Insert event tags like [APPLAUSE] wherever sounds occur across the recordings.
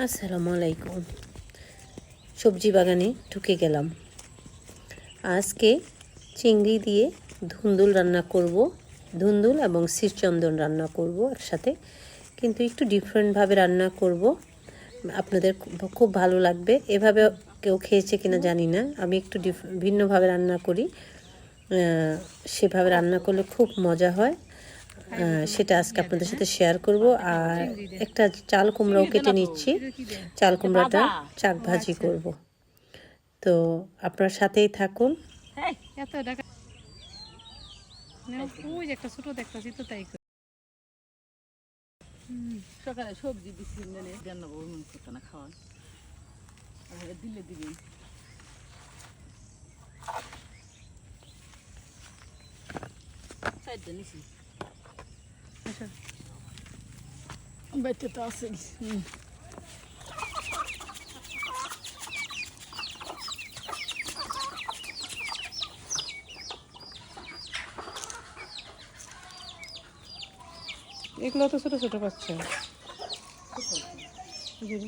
আসসালামু আলাইকুম সবজি বাগানে ঢুকে গেলাম। আজকে চিংড়ি দিয়ে ধুন্দুল রান্না করব। ধুন্দুল এবং শিরচন্দন রান্না করব একসাথে। কিন্তু একটু ডিফারেন্টভাবে রান্না করব। আপনাদের খুব- ভালো লাগবে। এভাবে কেউ খেয়েছে কিনা জানি না। আমি একটু ভিন্নভাবে রান্না করি। সেভাবে রান্না করলে খুব মজা হয়। সেটা আজকে আপনাদের সাথে শেয়ার করব। আর একটা চাল কুমড়াও কেটে নিচ্ছি। চাল কুমড়াটা চাক ভাজি করব। তো আপনার সাথেই থাকুন। একটা ছোট দেখতেছি তো তাই সকালে সবজি দিচ্ছি মানে রান্না মন করতো না খাওয়ান দিলে দিবেন চারটা নিছি। আচ্ছা। বাইতে তো আছে। এগুলো তো ছোট ছোট পাচ্ছে জি।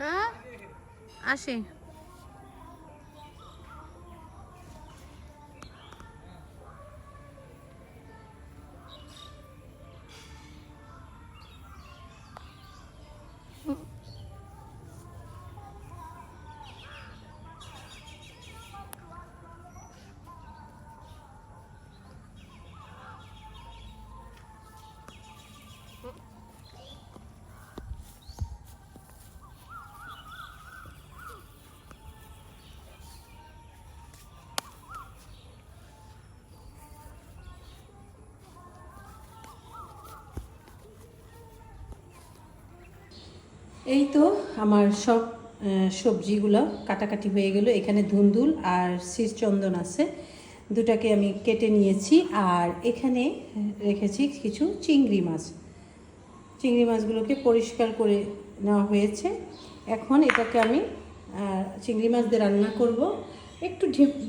হ্যাঁ আসি। এই তো আমার সব সবজিগুলো কাটাকাটি হয়ে গেল। এখানে ধুন্দুল আর চন্দন আছে। দুটাকে আমি কেটে নিয়েছি আর এখানে রেখেছি কিছু চিংড়ি মাছ। চিংড়ি মাছগুলোকে পরিষ্কার করে নেওয়া হয়েছে। এখন এটাকে আমি চিংড়ি মাছ দিয়ে রান্না করব। একটু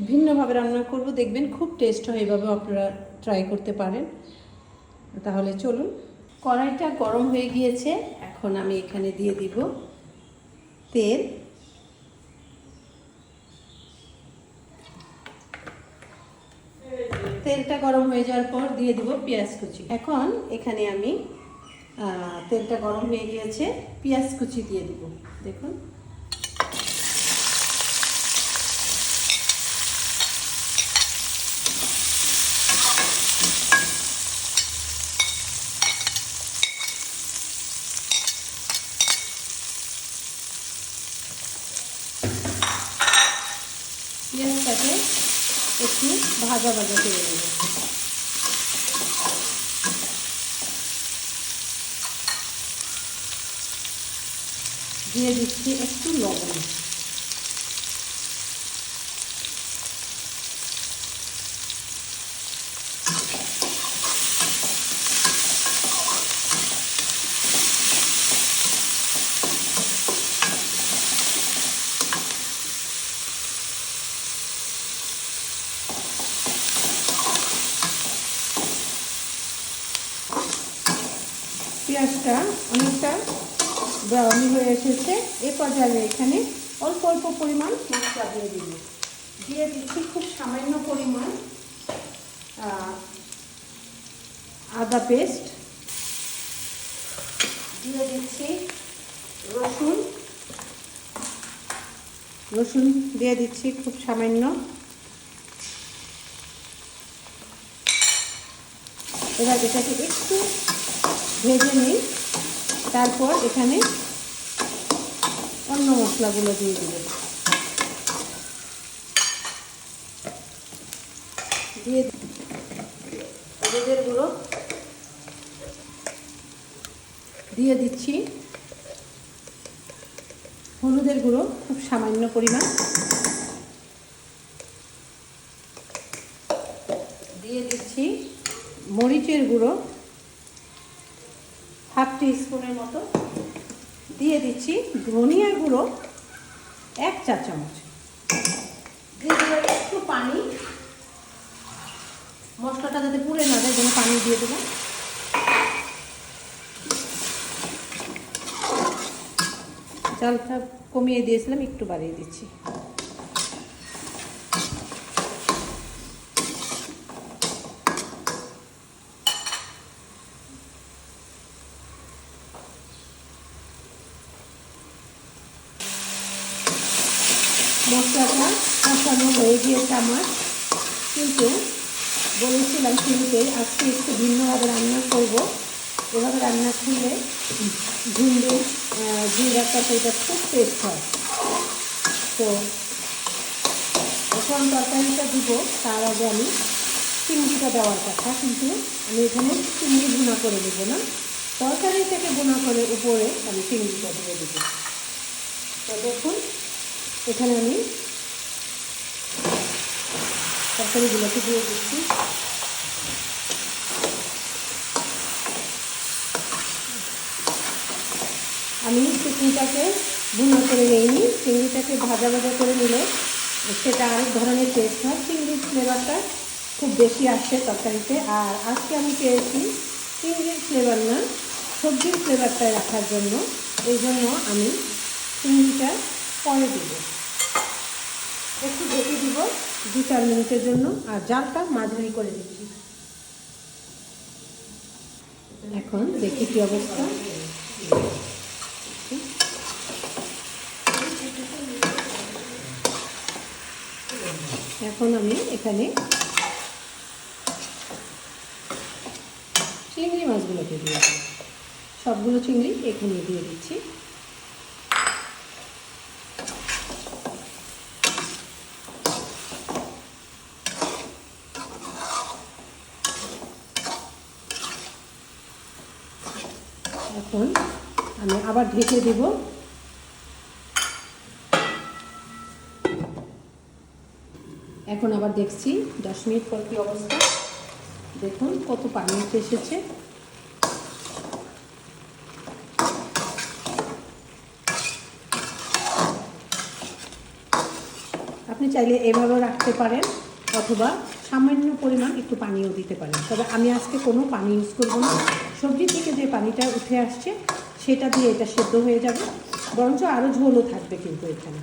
ভিন্নভাবে রান্না করব। দেখবেন খুব টেস্ট হয় এভাবে আপনারা ট্রাই করতে পারেন। তাহলে চলুন। কড়াইটা গরম হয়ে গিয়েছে, এখন আমি এখানে দিয়ে দিব তেল। তেলটা গরম হয়ে যাওয়ার পর দিয়ে দিব পেঁয়াজ কুচি। এখন এখানে আমি তেলটা গরম হয়ে গিয়েছে, পেঁয়াজ কুচি দিয়ে দিব। দেখুন। পেঁয়াজটাকে একটু ভাজা ভাজা করে নেব। দিয়ে দিচ্ছি একটু লবণ। পেঁয়াজটা অনেকটা ব্রাউনি হয়ে এসেছে। এ পর্যায়ে এখানে অল্প অল্প পরিমাণ মশলা দিয়ে দিব। দিয়ে দিচ্ছি খুব সামান্য পরিমাণ আদা পেস্ট দিয়ে দিচ্ছি রসুন। রসুন দিয়ে দিচ্ছি খুব সামান্য। এবার এটাকে একটু ভেজে নিই। তারপর এখানে অন্য মশলাগুলো দিয়ে দেব। দিয়ে হলুদের গুঁড়ো। দিয়ে দিচ্ছি। হলুদের গুঁড়ো খুব সামান্য পরিমাণ। দিয়ে দিচ্ছি মরিচের গুঁড়ো। স্পুনের মতো। দিয়ে দিচ্ছি ধনিয়া গুঁড়ো, এক চা চামচ। দিয়ে একটু পানি। মশলাটা যাতে পুড়ে না যায় জন্য পানি দিয়ে দেবো জালটা কমিয়ে দিয়েছিলাম, একটু বাড়িয়ে দিচ্ছি মশলাটা কষানো আমার। কিন্তু বলেছিলাম শুরুতে, আজকে একটু ভিন্নভাবে রান্না করব। এভাবে রান্না করলে ঝুন্ডু জিরার তরকারিটা খুব টেস্ট হয়। তো এখন তরকারিটা দিব, তার আগে আমি চিংড়িটা দেওয়ার কথা। কিন্তু আমি এখানে চিংড়ি ভুনা করে দেব না। তরকারি থেকে ভুনা করে উপরে আমি চিংড়িটা দিয়ে দেবো। তো দেখুন, এখানে আমি তরকারিগুলোকে দিয়ে দিচ্ছি। আমি চিংড়িটাকে ভুনা করে নিইনি। চিংড়িটাকে ভাজা ভাজা করে নিলে সেটা আরেক ধরনের টেস্ট হয়। চিংড়ির ফ্লেভারটা খুব বেশি আসে তরকারিতে। আর আজকে আমি পেয়েছি চিংড়ির ফ্লেভার না, সবজির ফ্লেভারটা রাখার জন্য। এই জন্য আমি চিংড়িটা পরে দেবো। একটু ঢেকে দিব দু চার মিনিটের জন্য, আর জালটা মাঝারি করে দিচ্ছি। এখন দেখি কি অবস্থা। এখন আমি এখানে চিংড়ি মাছগুলোকে দিয়ে দিই সবগুলো চিংড়ি এখানে দিয়ে দিচ্ছি। এখন আমি আবার ঢেকে দেব। এখন আবার দেখছি দশ মিনিট পর কি অবস্থা। দেখুন কত পানি উঠে এসেছে। আপনি চাইলে এভাবেও রাখতে পারেন অথবা সামান্য পরিমাণ একটু পানিও দিতে পারেন। তবে আমি আজকে কোনো পানি ইউজ করব না। সবজি থেকে যে পানিটা উঠে আসছে, সেটা দিয়ে এটা সেদ্ধ হয়ে যাবে। বরঞ্চ আরও ঝোলও থাকবে কিন্তু এখানে।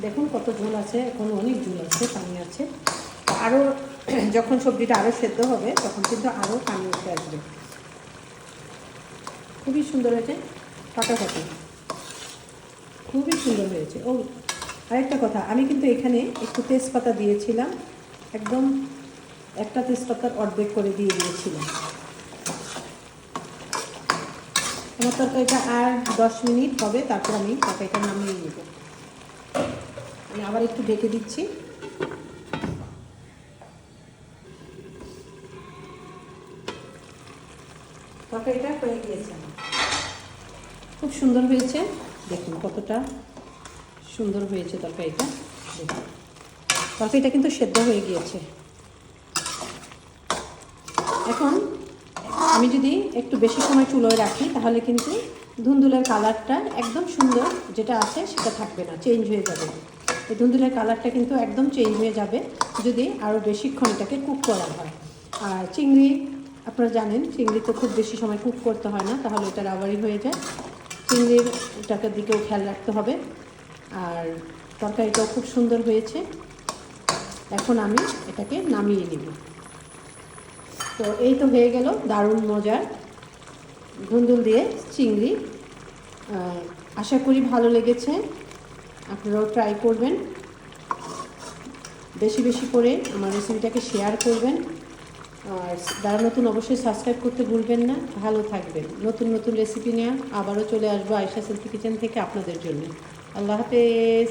দেখুন কত ঝোল আছে, এখন অনেক ঝোল আছে, পানি আছে। আরও [CLEARS THROAT] যখন সবজিটা আরও সেদ্ধ হবে, তখন কিন্তু আরও পানি উঠে আসবে। খুবই সুন্দর হয়েছে, ফাটাফাটি। খুবই সুন্দর হয়েছে। ও, আরেকটা কথা, আমি কিন্তু এখানে একটু তেজপাতা দিয়েছিলাম, একদম একটা তেজপাতার অর্ধেক করে দিয়ে দিয়েছিলাম। আমার তরকারিটা আর দশ মিনিট হবে, তারপর আমি তরকারিটা নামিয়ে নেব। আমি আবার একটু ঢেকে দিচ্ছি। তরকারিটা হয়ে গিয়েছে খুব সুন্দর হয়েছে। দেখুন কতটা সুন্দর হয়েছে তরকারিটা। তরকারিটা কিন্তু সেদ্ধ হয়ে গিয়েছে। এখন আমি যদি একটু বেশি সময় চুলোয় রাখি, তাহলে কিন্তু ধুন্দুলের কালারটা একদম সুন্দর যেটা আছে সেটা থাকবে না চেঞ্জ হয়ে যাবে। এই ধুন্দুলের কালারটা কিন্তু একদম চেঞ্জ হয়ে যাবে যদি আরও বেশিক্ষণ এটাকে কুক করা হয়। আর চিংড়ি, আপনারা জানেন চিংড়ি তো খুব বেশি সময় কুক করতে হয় না, তাহলে এটা রাবারি হয়ে যায়। চিংড়ির টাকার দিকেও খেয়াল রাখতে হবে। আর তরকারিটাও খুব সুন্দর হয়েছে। এখন আমি এটাকে নামিয়ে নিব। তো এই তো হয়ে গেল দারুণ মজার ধুন্দুল দিয়ে চিংড়ি। আশা করি ভালো লেগেছে। আপনারাও ট্রাই করবেন। বেশি বেশি করে আমার রেসিপিটাকে শেয়ার করবেন। আর যারা নতুন অবশ্যই সাবস্ক্রাইব করতে ভুলবেন না। ভালো থাকবেন। নতুন নতুন রেসিপি নিয়ে আবারও চলে আসব আয়সা সেলফি কিচেন থেকে আপনাদের জন্য। আল্লাহ হাফেজ।